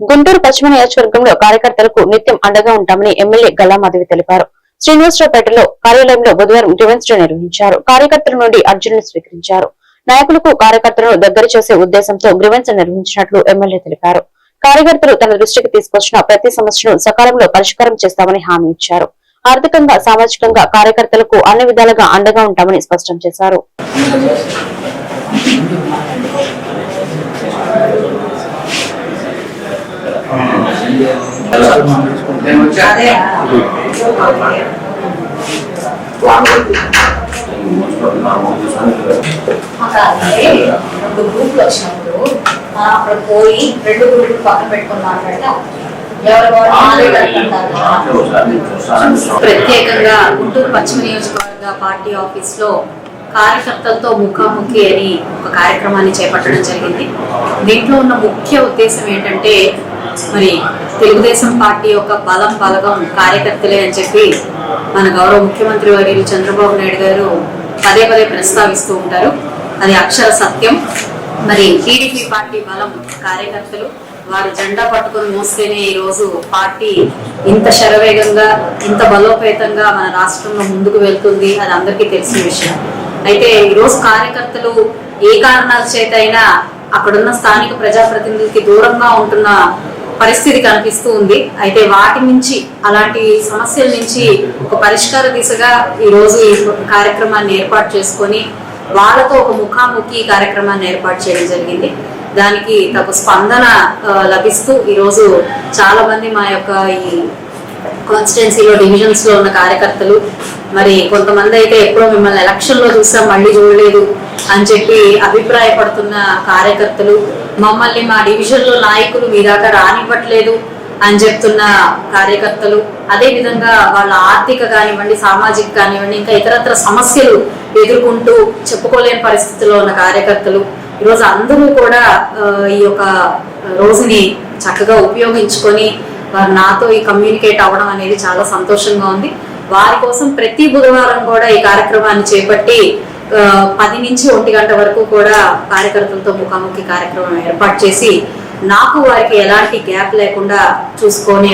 గుంటూరు పశ్చిమ నియోజకవర్గంలో కార్యకర్తలకు నిత్యం అండగా ఉంటామని ఎమ్మెల్యే గల్లా మాధవి తెలిపారు. శ్రీనివాసరావుపేటలో కార్యాలయంలో బుధవారం గ్రీవెన్స్ డే నిర్వహించారు. కార్యకర్తల నుండి అర్జునులు స్వీకరించారు. నాయకులకు కార్యకర్తలను దగ్గర చేసే ఉద్దేశంతో గ్రివెన్స్ నిర్వహించినట్లు ఎమ్మెల్యే తెలిపారు. కార్యకర్తలు తన దృష్టికి తీసుకొచ్చిన ప్రతి సమస్యను సకాలంలో పరిష్కారం చేస్తామని హామీ ఇచ్చారు. ఆర్థికంగా సామాజికంగా కార్యకర్తలకు అన్ని విధాలుగా అండగా ఉంటామని స్పష్టం చేశారు. రెండు గ్రూపులు వచ్చినప్పుడు మనం అక్కడ పోయి రెండు గ్రూపులు పక్కన పెట్టుకుని మాట్లాడితే ప్రత్యేకంగా గుంటూరు పశ్చిమ నియోజకవర్గ పార్టీ ఆఫీస్లో కార్యకర్తలతో ముఖాముఖి అని ఒక కార్యక్రమాన్ని చేపట్టడం జరిగింది. దీంట్లో ఉన్న ముఖ్య ఉద్దేశం ఏంటంటే మరి తెలుగుదేశం పార్టీ యొక్క బలం బలగం కార్యకర్తలే అని చెప్పి మన గౌరవ ముఖ్యమంత్రి వర్యులు చంద్రబాబు నాయుడు గారు పదే పదే ప్రస్తావిస్తూ ఉంటారు. అది అక్షర సత్యం. మరి టీడీపీ పార్టీ బలం కార్యకర్తలు వారు జెండా పట్టుకొని మోస్తేనే ఈ రోజు పార్టీ ఇంత శరవేగంగా ఇంత బలోపేతంగా మన రాష్ట్రంలో ముందుకు వెళ్తుంది. అది అందరికీ తెలిసిన విషయం. అయితే ఈరోజు రోజు కార్యకర్తలు ఏ కారణాల చేత అయినా అక్కడున్న స్థానిక ప్రజాప్రతినిధులకి దూరంగా ఉంటున్న పరిస్థితి కనిపిస్తూ ఉంది. అయితే వాటి నుంచి అలాంటి సమస్యల నుంచి ఒక పరిష్కార దిశగా ఈరోజు ఈ కార్యక్రమాన్ని ఏర్పాటు చేసుకొని వాళ్ళతో ఒక ముఖాముఖి కార్యక్రమాన్ని ఏర్పాటు చేయడం జరిగింది. దానికి తగు స్పందన లభిస్తూ ఈరోజు చాలా మంది మా యొక్క ఈ కాన్స్టిట్యున్సీలో డివిజన్స్లో ఉన్న కార్యకర్తలు మరి కొంతమంది అయితే ఎప్పుడో మిమ్మల్ని ఎలక్షన్లో చూసాం మళ్ళీ చూడలేదు అని చెప్పి అభిప్రాయపడుతున్న కార్యకర్తలు మమ్మల్ని మా డివిజన్లో నాయకులు మీ దాకా రానివ్వట్లేదు అని చెప్తున్న కార్యకర్తలు. అదే విధంగా వాళ్ళ ఆర్థిక కానివ్వండి సామాజిక కానివ్వండి ఇంకా ఇతరత్ర సమస్యలు ఎదుర్కొంటూ చెప్పుకోలేని పరిస్థితుల్లో ఉన్న కార్యకర్తలు. ఈరోజు అందరూ కూడా ఈ యొక్క రోజుని చక్కగా ఉపయోగించుకొని వారు నాతో ఈ కమ్యూనికేట్ అవ్వడం అనేది చాలా సంతోషంగా ఉంది. వారి కోసం ప్రతి బుధవారం కూడా ఈ కార్యక్రమాన్ని చేపట్టి పది నుంచి ఒంటి గంట వరకు కూడా కార్యకర్తలతో ముఖాముఖి కార్యక్రమం ఏర్పాటు చేసి నాకు వారికి ఎలాంటి గ్యాప్ లేకుండా చూసుకునే